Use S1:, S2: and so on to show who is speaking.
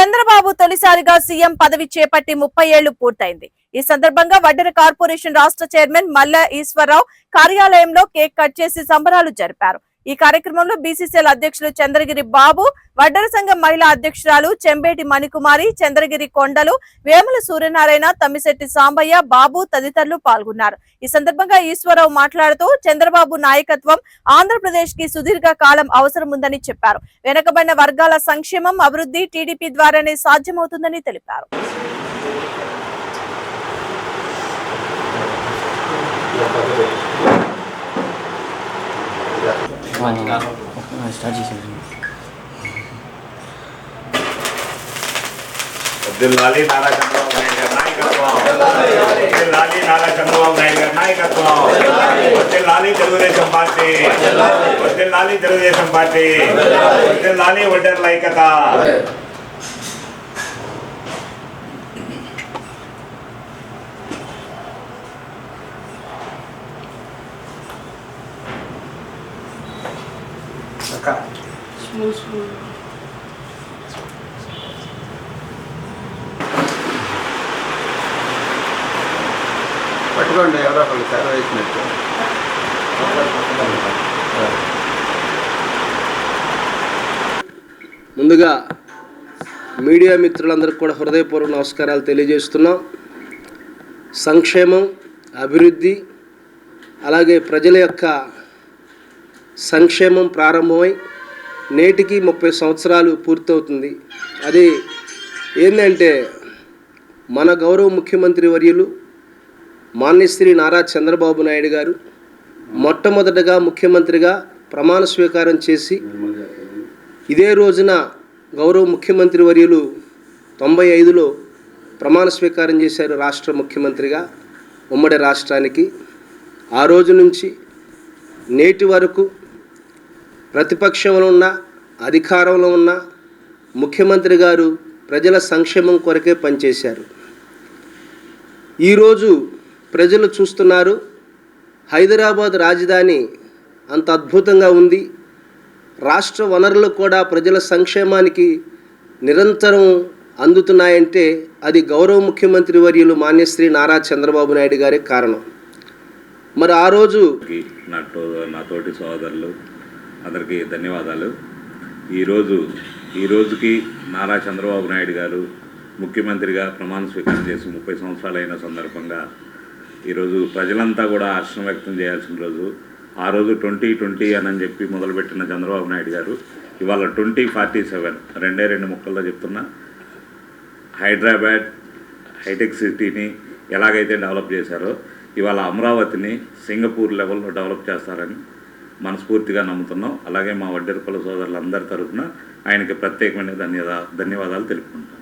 S1: చంద్రబాబు తొలిసారిగా సీఎం పదవి చేపట్టి ముప్పై ఏళ్ళు పూర్తయింది. ఈ సందర్భంగా వడ్డెర కార్పొరేషన్ రాష్ట్ర చైర్మన్ మల్ల ఈశ్వరరావు కార్యాలయంలో కేక్ కట్ చేసి సంబరాలు జరిపారు. ఈ కార్యక్రమంలో బీసీసీఎల్ అధ్యక్షులు చంద్రగిరి బాబు వడ్డర సంఘం మహిళా అధ్యక్షురాలు చెంబేటి మణికుమారి చంద్రగిరి కొండలు వేముల సూర్యనారాయణ తమ్మిశెట్టి సాంబయ్య బాబు తదితరులు పాల్గొన్నారు. ఈ సందర్భంగా ఈశ్వరరావు మాట్లాడుతూ చంద్రబాబు నాయకత్వం ఆంధ్రప్రదేశ్కి సుదీర్ఘ కాలం అవసరం ఉందని చెప్పారు. వెనుకబడిన వర్గాల సంక్షేమం అభివృద్ధి టీడీపీ ద్వారానే సాధ్యమవుతుందని తెలిపారు.
S2: స్టార్ట్ చేసింది
S3: వర్ధిల్లాలి నారా చంద్రబాబు నాయుడు గారి నాయకత్వం వర్ధిల్లాలి నారా చంద్రబాబు నాయుడు గారి నాయకత్వం వర్ధిల్లాలి తెలుగుదేశం పార్టీ వర్ధిల్లాలి తెలుగుదేశం పార్టీ వర్ధిల్లాలి ఒడ్డర్ల ఐక్యత
S4: పట్టుకోండి ఎవరో ఒకళ్ళు సేవ వేసినట్టు
S5: ముందుగా మీడియా మిత్రులందరికీ కూడా హృదయపూర్వక నమస్కారాలు తెలియజేస్తున్నాం. సంక్షేమం అభివృద్ధి అలాగే ప్రజల యొక్క సంక్షేమం ప్రారంభమై నేటికి ముప్పై సంవత్సరాలు పూర్తవుతుంది. అది ఏంటంటే మన గౌరవ ముఖ్యమంత్రి వర్యులు మాన్యశ్రీ నారా చంద్రబాబు నాయుడు గారు మొట్టమొదటగా ముఖ్యమంత్రిగా ప్రమాణ స్వీకారం చేసి ఇదే రోజున గౌరవ ముఖ్యమంత్రి వర్యులు తొంభై ఐదులో ప్రమాణ స్వీకారం చేశారు రాష్ట్ర ముఖ్యమంత్రిగా ఉమ్మడి రాష్ట్రానికి. ఆ రోజు నుంచి నేటి వరకు ప్రతిపక్షంలో ఉన్న అధికారంలో ఉన్న ముఖ్యమంత్రి గారు ప్రజల సంక్షేమం కొరకే పనిచేశారు. ఈరోజు ప్రజలు చూస్తున్నారు హైదరాబాద్ రాజధాని అంత అద్భుతంగా ఉంది. రాష్ట్ర వనరులు కూడా ప్రజల సంక్షేమానికి నిరంతరం అందుతున్నాయంటే అది గౌరవ ముఖ్యమంత్రి వర్యులు మాన్యశ్రీ నారా చంద్రబాబు నాయుడు గారే కారణం. మరి ఆ రోజు
S3: కి సోదరులు అందరికీ ధన్యవాదాలు. ఈరోజు ఈ రోజుకి నారా చంద్రబాబు నాయుడు గారు ముఖ్యమంత్రిగా ప్రమాణ స్వీకారం చేసి ముప్పై సంవత్సరాలైన సందర్భంగా ఈరోజు ప్రజలంతా కూడా హర్షం వ్యక్తం చేయాల్సిన రోజు. ఆ రోజు ట్వంటీ ట్వంటీ అని చెప్పి మొదలుపెట్టిన చంద్రబాబు నాయుడు గారు ఇవాళ ట్వంటీ ఫార్టీ సెవెన్. రెండే రెండు ముక్కల్లో చెప్తున్నా. హైదరాబాద్ హైటెక్ సిటీని ఎలాగైతే డెవలప్ చేశారో ఇవాళ అమరావతిని సింగపూర్ లెవెల్లో డెవలప్ చేస్తారని మనస్ఫూర్తిగా నమ్ముతున్నాం. అలాగే మా వడ్డెరపల సోదరులందరి తరఫున ఆయనకి ప్రత్యేకమైన ధన్యవాద ధన్యవాదాలు తెలుపుకుంటాం